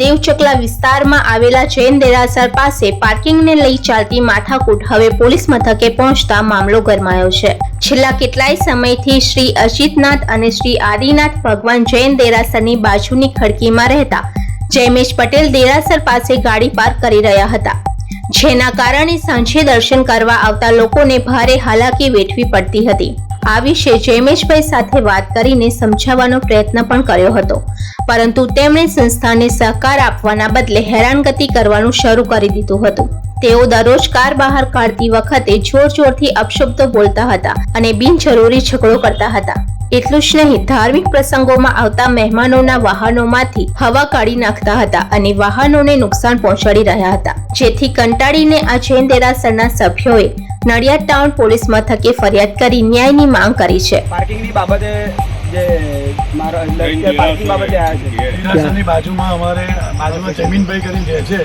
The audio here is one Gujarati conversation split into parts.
દેવચકલા વિસ્તારમાં આવેલા જૈન દેરાસર પાસે પાર્કિંગને લઈ ચાલતી માથાકૂટ હવે પોલીસ મથકે પહોંચતા મામલો ગરમાયો છે. છેલ્લા કેટલાય સમયથી શ્રી અજીતનાથ અને શ્રી આદિનાથ ભગવાન જૈન દેરાસરની બાજુની ખડકીમાં રહેતા જયમેશ પટેલ દેરાસર પાસે ગાડી પાર્ક કરી રહ્યા હતા. જેના કારણે સાંજે દર્શન કરવા આવતા લોકોને ભારે હાલાકી વેઠવી પડતી હતી. આ વિશે જયમેશભાઈ સાથે વાત કરીને સમજાવવાનો પ્રયત્ન પણ કર્યો હતો. પરંતુ તેમણે સંસ્થાને સહકાર આપવાના બદલે હેરાનગતિ કરવાનું શરૂ કરી દીધું હતું. તેઓ દરરોજ કાર બહાર કાઢતી વખતે જોર જોરથી અપશબ્દો બોલતા હતા અને બિનજરૂરી ઝઘડો કરતા હતા. એટલું જ નહીં, ધાર્મિક પ્રસંગોમાં આવતા મહેમાનોના વાહનોમાંથી હવા કાઢી નાખતા હતા અને વાહનોને નુકસાન પહોંચાડી રહ્યા હતા. જેથી કંટાળીને આ જૈન દેરાસરના સભ્યોએ નડિયાદ ટાઉન પોલીસ મથકે ફરિયાદ કરી ન્યાયની માંગ કરી છે. પાર્કિંગની બાબતે જે મારા પાર્કિંગ બાબતે આવ્યા છે. બાજુમાં અમારે બાજુમાં જમીનભાઈ કરીને રહે છે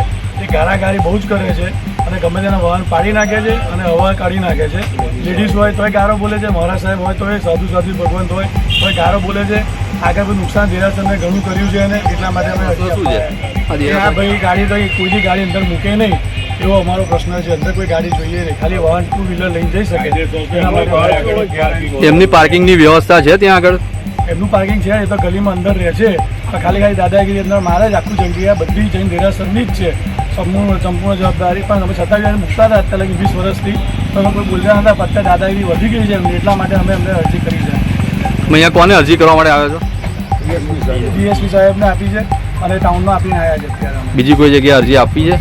એ ગારાગારી બહુ જ કરે છે અને ગમે તેના વાહન પાડી નાખે છે અને હવા કાઢી નાખે છે. લેડીઝ હોય તોય ગારો બોલે છે મહારાજ સાહેબ હોય તોય સાધુ સાધુ ભગવંત હોય તોય ગારો બોલે છે. આગળ કોઈ નુકસાન દેરાસરને ઘણું કર્યું છે અને એટલા માટે અમે આ ભાઈ ગાડી તો કોઈ ગાડી અંદર મૂકે નહીં. એવો અમારો પ્રશ્ન છે અંદર કોઈ ગાડી જોઈએ નહીં ખાલી વાહન ટુ વ્હીલર લઈને જઈ શકે. એમની પાર્કિંગની વ્યવસ્થા છે ત્યાં આગળ? એમનું પાર્કિંગ છે એ તો ગલીમાં અંદર રહે છે. પણ ખાલી ખાલી દાદાગીરી અંદર મારે જ આખું જગ્યા બધી જૈન દેરાસરની જ છે. સંપૂર્ણ સંપૂર્ણ જવાબદારી પણ અમે છતાં એને મૂકતા હતા અત્યારે લગી વીસ વર્ષથી તો અમે કોઈ બોલતા હતા અત્યારે દાદાગીરી વધી ગઈ છે એમની એટલા માટે અમે એમને અરજી કરી છે. અહીંયા કોને અરજી કરવા માટે આવ્યો છો? ડીએસપી સાહેબને આપી છે અને ટાઉનમાં આપીને આવ્યા છે અત્યારે બીજી કોઈ જગ્યાએ અરજી આપી છે?